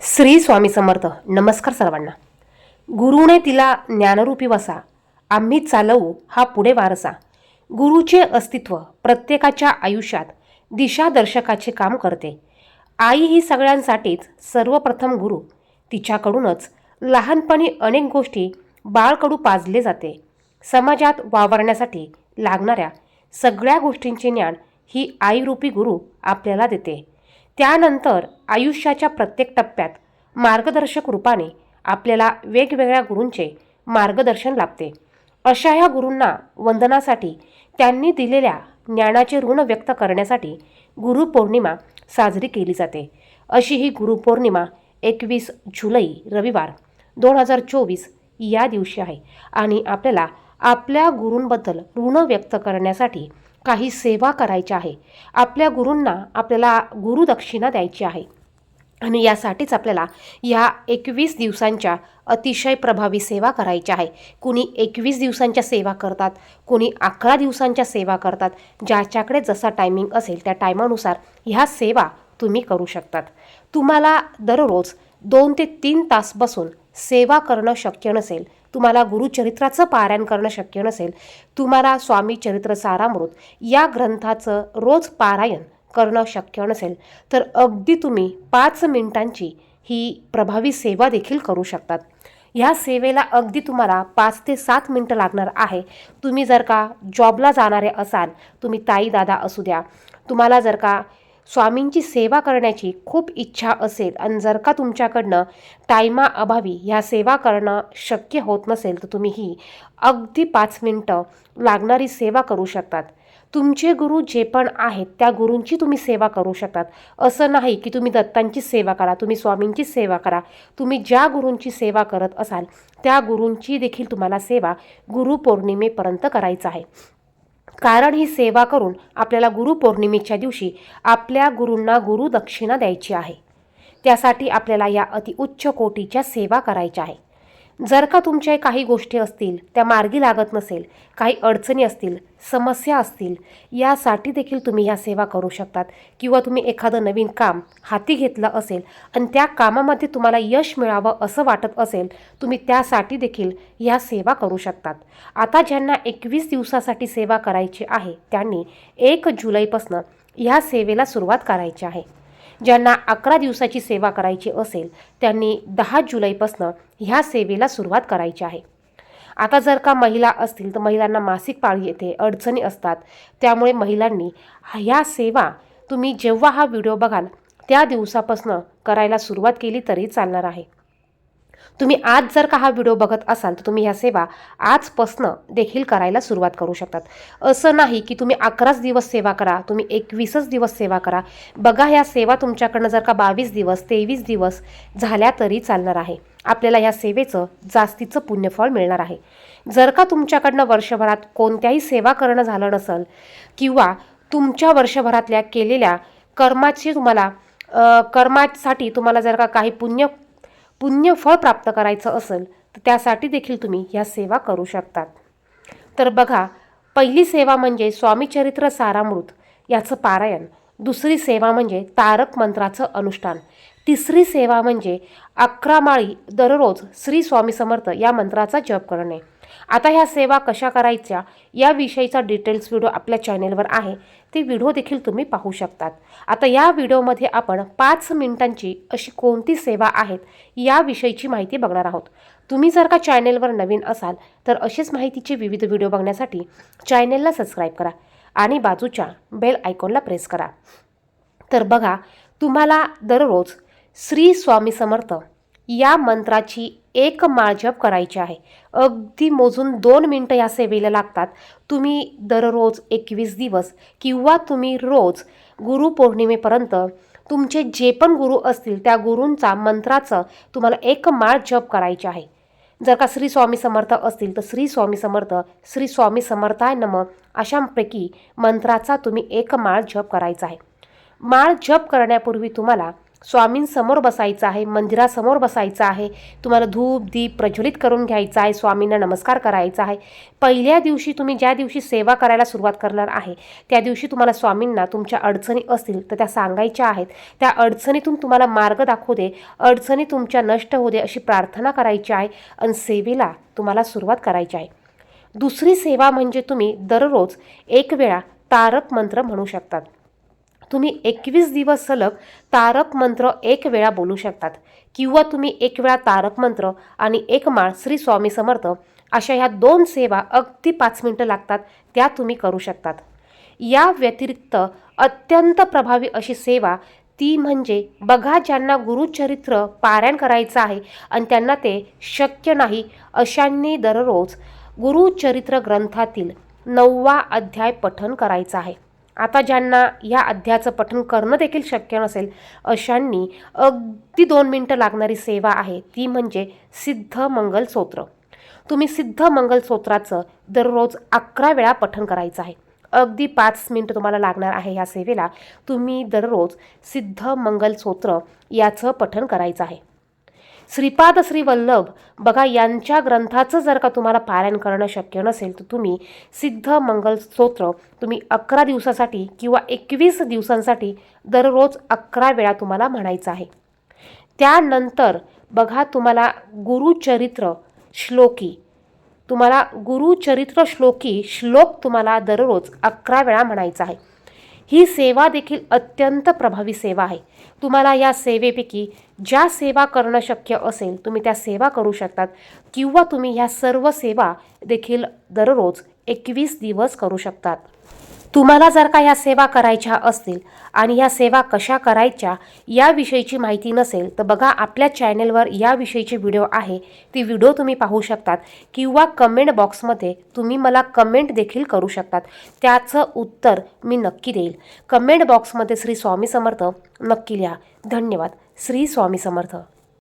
श्री स्वामी समर्थ. नमस्कार सर्वांना. गुरुने तिला ज्ञानरूपी वसा. आम्ही चालवू हा पुढे वारसा. गुरुचे अस्तित्व प्रत्येकाच्या आयुष्यात दिशादर्शकाचे काम करते. आई ही सगळ्यांसाठीच सर्वप्रथम गुरु. तिच्याकडूनच लहानपणी अनेक गोष्टी बाळकडू पाजले जाते. समाजात वावरण्यासाठी लागणाऱ्या सगळ्या गोष्टींचे ज्ञान ही आईरूपी गुरु आपल्याला देते. त्यानंतर आयुष्याच्या प्रत्येक टप्प्यात मार्गदर्शक रूपाने आपल्याला वेगवेगळ्या गुरूंचे मार्गदर्शन लाभते. अशा ह्या गुरूंना वंदनासाठी त्यांनी दिलेल्या ज्ञानाचे ऋण व्यक्त करण्यासाठी गुरुपौर्णिमा साजरी केली जाते. अशी ही गुरुपौर्णिमा एकवीस जुलै रविवार दोन हजार चोवीस या दिवशी आहे आणि आपल्याला आपल्या गुरूंबद्दल ऋण व्यक्त करण्यासाठी काही सेवा करायची आहे. आपल्या गुरूंना आपल्याला गुरुदक्षिणा द्यायची आहे. आणि यासाठीच आपल्याला या एकवीस दिवसांच्या अतिशय प्रभावी सेवा करायच्या आहे. कुणी एकवीस दिवसांच्या सेवा करतात कुणी अकरा दिवसांच्या सेवा करतात ज्याच्याकडे जसा टायमिंग असेल त्या टायमानुसार ह्या सेवा तुम्ही करू शकतात. तुम्हाला दररोज दोन ते तीन तास बसून सेवा करणं शक्य नसेल तुम्हाला गुरुचरित्राचं पारायण करणं शक्य नसेल तुम्हाला स्वामी चरित्र सारामृत या ग्रंथाचं रोज पारायण करणं शक्य नसेल तर अगदी तुम्ही पाच मिनिटांची ही प्रभावी सेवा देखील करू शकतात. ह्या सेवेला अगदी तुम्हाला पाच ते सात मिनटं लागणार आहे. तुम्ही जर का जॉबला जाणारे असाल तुम्ही ताई दादा असू द्या तुम्हाला जर का स्वामींची सेवा करण्याची खूप इच्छा असेल आणि जर का तुमच्याकडनं टायमाअभावी ह्या सेवा करणं शक्य होत नसेल तर तुम्ही ही अगदी पाच मिनटं लागणारी सेवा करू शकतात. तुमचे गुरु जे पण आहेत त्या गुरूंची तुम्ही सेवा करू शकतात. असं नाही की तुम्ही दत्तांची सेवा करा तुम्ही स्वामींची सेवा करा. तुम्ही ज्या गुरूंची सेवा करत असाल त्या गुरूंची देखील तुम्हाला सेवा गुरुपौर्णिमेपर्यंत करायचं आहे. कारण ही सेवा करून आपल्याला गुरुपौर्णिमेच्या दिवशी आपल्या गुरूंना गुरुदक्षिणा द्यायची आहे. त्यासाठी आपल्याला या अतिउच्च कोटीच्या सेवा करायच्या आहे जर का तुमच्या काही गोष्टी असतील त्या मार्गी लागत नसेल काही अडचणी असतील समस्या असतील यासाठी देखील तुम्ही ह्या सेवा करू शकतात किंवा तुम्ही एखादं नवीन काम हाती घेतलं असेल आणि त्या कामामध्ये तुम्हाला यश मिळावं असं वाटत असेल तुम्ही त्यासाठी देखील ह्या सेवा करू शकतात. आता ज्यांना एकवीस दिवसासाठी सेवा करायची आहे त्यांनी एक जुलैपासनं ह्या सेवेला सुरुवात करायची आहे. ज्यांना अकरा दिवसाची सेवा करायची असेल त्यांनी दहा जुलैपासनं ह्या सेवेला सुरुवात करायची आहे. आता जर का महिला असतील तर महिलांना मासिक पाळी येते अडचणी असतात. त्यामुळे महिलांनी ह्या सेवा तुम्ही जेव्हा हा व्हिडिओ बघाल त्या दिवसापासनं करायला सुरुवात केली तरी चालणार आहे. तुम्ही आज जर का हा व्हिडिओ बघत असाल तर तुम्ही ह्या सेवा आजपासनं देखील करायला सुरुवात करू शकतात. असं नाही की तुम्ही अकराच दिवस सेवा करा तुम्ही एकवीसच दिवस सेवा करा. बघा ह्या सेवा तुमच्याकडनं जर का बावीस दिवस तेवीस दिवस झाल्या तरी चालणार आहे. आपल्याला ह्या सेवेचं जास्तीचं पुण्यफळ मिळणार आहे. जर का तुमच्याकडनं वर्षभरात कोणत्याही सेवा करणं झालं नसेल किंवा तुमच्या वर्षभरातल्या केलेल्या कर्माची तुम्हाला कर्मासाठी तुम्हाला जर का काही पुण्य पुण्यफळ प्राप्त करायचं असेल तर त्यासाठी देखील तुम्ही ह्या सेवा करू शकतात. तर बघा पहिली सेवा म्हणजे स्वामीचरित्र सारामृत याचं पारायण. दुसरी सेवा म्हणजे तारक मंत्राचं अनुष्ठान. तिसरी सेवा म्हणजे अकरा माळी दररोज श्री स्वामी समर्थ या मंत्राचा जप करणे. आता ह्या सेवा कशा करायच्या याविषयीचा डिटेल्स व्हिडिओ आपल्या चॅनेलवर आहे. ते व्हिडिओ देखील तुम्ही पाहू शकतात. आता या व्हिडिओमध्ये आपण पाच मिनिटांची अशी कोणती सेवा आहेत याविषयीची माहिती बघणार आहोत. तुम्ही जर का चॅनेलवर नवीन असाल तर अशीच माहितीचे विविध व्हिडिओ बघण्यासाठी चॅनेलला सबस्क्राईब करा आणि बाजूच्या बेल आयकॉनला प्रेस करा. तर बघा तुम्हाला दररोज श्री स्वामी समर्थ या मंत्राची एक माळ जप करायची आहे. अगदी मोजून दोन मिनटं या सेवेला लागतात. तुम्ही दररोज एकवीस दिवस किंवा तुम्ही रोज गुरुपौर्णिमेपर्यंत तुमचे जे पण गुरु असतील त्या गुरूंचा मंत्राचं तुम्हाला एक माळ जप करायची आहे. जर का श्री स्वामी समर्थ असतील तर श्री स्वामी समर्थ श्री स्वामी समर्थाय नम अशांपैकी मंत्राचा तुम्ही एक माळ जप करायचा आहे. माळ जप करण्यापूर्वी तुम्हाला स्वामींसमोर बसायचं आहे मंदिरासमोर बसायचं आहे. तुम्हाला धूप दीप प्रज्वलित करून घ्यायचा आहे स्वामींना नमस्कार करायचा आहे. पहिल्या दिवशी तुम्ही ज्या दिवशी सेवा करायला सुरुवात करणार आहे त्या दिवशी तुम्हाला स्वामींना तुमच्या अडचणी असतील तर त्या सांगायच्या आहेत. त्या अडचणीतून तुम्हाला मार्ग दाखवू दे अडचणी तुमच्या नष्ट होऊ दे अशी प्रार्थना करायची आहे आणि सेवेला तुम्हाला सुरुवात करायची आहे. दुसरी सेवा म्हणजे तुम्ही दररोज एक वेळा तारक मंत्र म्हणू शकतात. तुम्ही एकवीस दिवस सलग तारक मंत्र एक वेळा बोलू शकतात. किंवा तुम्ही एक वेळा तारक मंत्र आणि एक माळ श्री स्वामी समर्थ अशा ह्या दोन सेवा अगदी पाच मिनटं लागतात त्या तुम्ही करू शकतात. या व्यतिरिक्त अत्यंत प्रभावी अशी सेवा ती म्हणजे बघा ज्यांना गुरुचरित्र पारायण करायचं आहे आणि त्यांना ते शक्य नाही अशांनी दररोज गुरुचरित्र ग्रंथातील नववा अध्याय पठन करायचा आहे. आता ज्यांना या अध्यायाचं पठन करणं देखील शक्य नसेल अशांनी अगदी दोन मिनटं लागणारी सेवा आहे ती म्हणजे सिद्ध मंगलसूत्र. तुम्ही सिद्ध मंगलसूत्राचं दररोज अकरा वेळा पठन करायचं आहे. अगदी पाच मिनटं तुम्हाला लागणार आहे ह्या सेवेला. तुम्ही दररोज सिद्ध मंगलसूत्र याचं पठन करायचं आहे. श्रीपाद श्री वल्लभ बघा यांच्या ग्रंथाचं जर का तुम्हाला पारायण करणं शक्य नसेल तर तुम्ही सिद्ध मंगल स्तोत्र तुम्ही अकरा दिवसासाठी किंवा एकवीस दिवसांसाठी दररोज अकरा वेळा तुम्हाला म्हणायचं आहे. त्यानंतर बघा तुम्हाला गुरुचरित्र श्लोकी. तुम्हाला गुरुचरित्र श्लोकी श्लोक तुम्हाला दररोज अकरा वेळा म्हणायचा आहे. ही सेवा देखील अत्यंत प्रभावी सेवा आहे. तुम्हाला या सेवेपैकी ज्या सेवा करणं शक्य असेल तुम्ही त्या सेवा करू शकतात किंवा तुम्ही ह्या सर्व सेवा देखील दररोज एकवीस दिवस करू शकतात. तुम्हाला जर का ह्या सेवा करायच्या असतील आणि ह्या सेवा कशा करायच्या याविषयीची माहिती नसेल तर बघा आपल्या चॅनेलवर याविषयीचे व्हिडिओ आहे. ती व्हिडिओ तुम्ही पाहू शकतात किंवा कमेंट बॉक्समध्ये तुम्ही मला कमेंट देखील करू शकतात. त्याचं उत्तर मी नक्की देईल. कमेंट बॉक्समध्ये श्री स्वामी समर्थ नक्की लिहा. धन्यवाद. श्री स्वामी समर्थ.